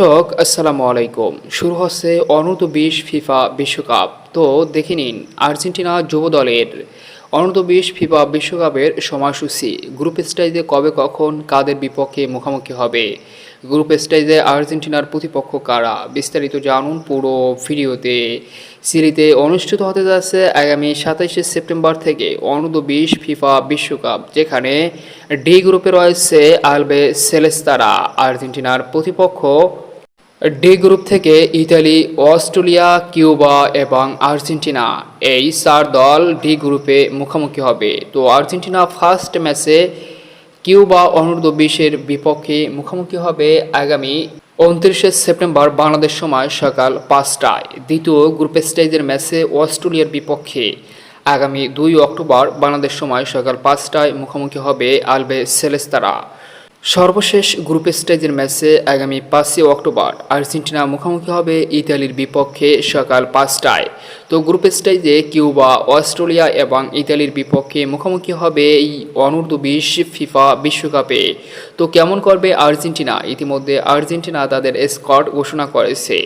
দর্শক, আসসালামু আলাইকুম। শুরু হচ্ছে অনূর্ধ্ব বিশ ফিফা বিশ্বকাপ। তো দেখে নিন আর্জেন্টিনা যুব দলের অনূর্ধ্ব বিশ ফিফা বিশ্বকাপের সময়সূচি। গ্রুপ স্টেজে কবে কখন, কাদের বিপক্ষে মুখোমুখি হবে? গ্রুপ স্টেজে আর্জেন্টিনার প্রতিপক্ষ কারা? বিস্তারিত জানুন পুরো ভিডিওতে। সিরিতে অনুষ্ঠিত হতে যাচ্ছে আগামী সাতাইশে সেপ্টেম্বর থেকে অনূর্ধ্ব বিশ ফিফা বিশ্বকাপ, যেখানে ডি গ্রুপে রয়েছে আলবে সেলেস্তারা। আর্জেন্টিনার প্রতিপক্ষ ডি গ্রুপ থেকে ইতালি, অস্ট্রেলিয়া, কিউবা এবং আর্জেন্টিনা। এই চার দল ডি গ্রুপে মুখোমুখি হবে। তো আর্জেন্টিনা ফার্স্ট ম্যাচে কিউবা অনূর্ধ্ব বিশের বিপক্ষে মুখোমুখি হবে আগামী উনত্রিশে সেপ্টেম্বর বাংলাদেশ সময় সকাল পাঁচটায়। দ্বিতীয় গ্রুপ স্টেজের ম্যাচে অস্ট্রেলিয়ার বিপক্ষে আগামী দুই অক্টোবর বাংলাদেশ সময় সকাল পাঁচটায় মুখোমুখি হবে আলবে সেলেস্তারা। সর্বশেষ গ্রুপ স্টেজের ম্যাচে আগামী পাঁচই অক্টোবর আর্জেন্টিনা মুখোমুখি হবে ইতালির বিপক্ষে সকাল পাঁচটায়। তো গ্রুপ স্টেজে কিউবা, অস্ট্রেলিয়া এবং ইতালির বিপক্ষে মুখোমুখি হবে এই অনূর্ধ্ব বিশ ফিফা বিশ্বকাপে। তো কেমন করবে আর্জেন্টিনা? ইতিমধ্যে আর্জেন্টিনা তাদের স্কট ঘোষণা করেছে।